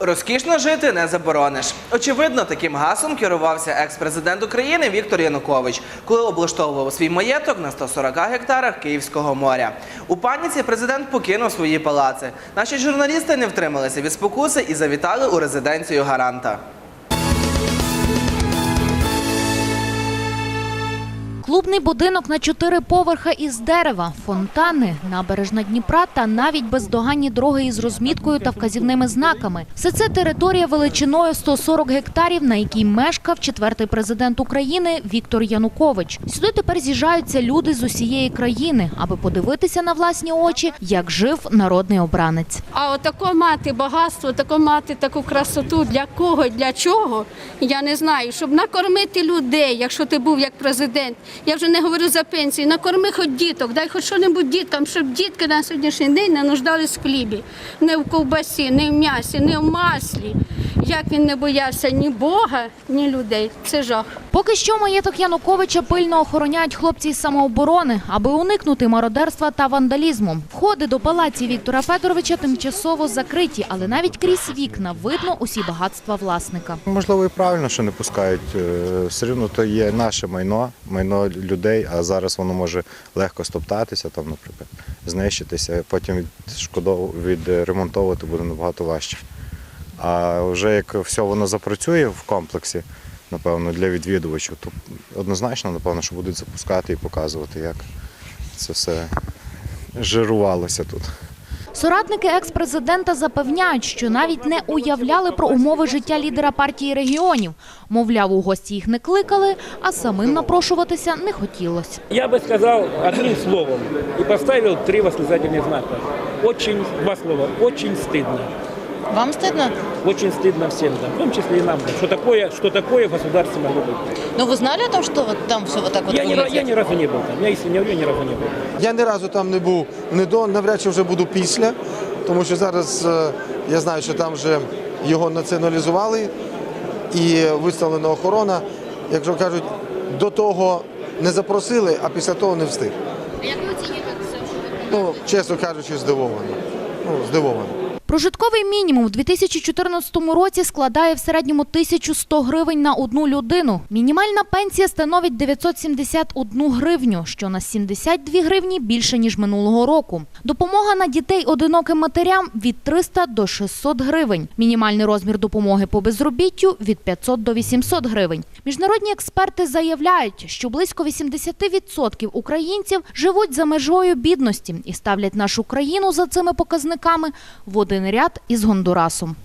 Розкішно жити не заборониш. Очевидно, таким гасом керувався екс-президент України Віктор Янукович, коли облаштовував свій маєток на 140 гектарах Київського моря. У паніці президент покинув свої палаци. Наші журналісти не втрималися від спокуси і завітали у резиденцію гаранта. Клубний будинок на чотири поверха із дерева, фонтани, набережна Дніпра та навіть бездоганні дороги із розміткою та вказівними знаками. Все це територія величиною 140 гектарів, на якій мешкав четвертий президент України Віктор Янукович. Сюди тепер з'їжджаються люди з усієї країни, аби подивитися на власні очі, як жив народний обранець. А отако мати багатство, тако мати таку красоту для кого, для чого, я не знаю. Щоб накормити людей, якщо ти був як президент. Я вже не говорю за пенсії, накорми хоч діток, дай хоч що-небудь діткам, щоб дітки на сьогоднішній день не нуждались в хлібі, не в ковбасі, не в м'ясі, не в маслі. Як він не боявся ні Бога, ні людей. Це жах. Поки що маєток Януковича пильно охороняють хлопці із самооборони, аби уникнути мародерства та вандалізму. Входи до палаців Віктора Федоровича тимчасово закриті, але навіть крізь вікна видно усі багатства власника. Можливо, і правильно, що не пускають. Е, Все рівно то є наше майно, майно людей, а зараз воно може легко стоптатися, там, наприклад, знищитися, потім відшкодов... відремонтовувати буде набагато важче. А вже як все воно запрацює в комплексі, напевно, для відвідувачів, то однозначно, напевно, що будуть запускати і показувати, як це все жирувалося тут. Соратники екс-президента запевняють, що навіть не уявляли про умови життя лідера партії регіонів. Мовляв, у гості їх не кликали, а самим напрошуватися не хотілося. Я бы сказал одним словом и поставил три восклицательных знака. Очень, два слова, очень стыдно. Вам стыдно? Очень стыдно всем, да, в том числе и нам. да. Что такое, что такое в государстве могло быть? Но вы знали о том, что вот там все вот так вот Я ни, ра- выглядит? я ни разу не был там. Я, если не вру, я ни разу не был. Я ні разу там не був не до, навряд чи вже буду після, тому що зараз е, я знаю, що там вже його націоналізували і виставлена охорона. Якщо кажуть, до того не запросили, а після того не встиг. Як ви оцінюєте це? Ну, чесно кажучи, здивований. Ну, здивований. Прожитковий мінімум в 2014 році складає в середньому 1100 гривень на одну людину. Мінімальна пенсія становить 971 гривню, що на 72 гривні більше, ніж минулого року. Допомога на дітей одиноким матерям від 300 до 600 гривень. Мінімальний розмір допомоги по безробіттю від 500 до 800 гривень. Міжнародні експерти заявляють, що близько 80% українців живуть за межою бідності і ставлять нашу країну за цими показниками в один ряд із Гондурасом.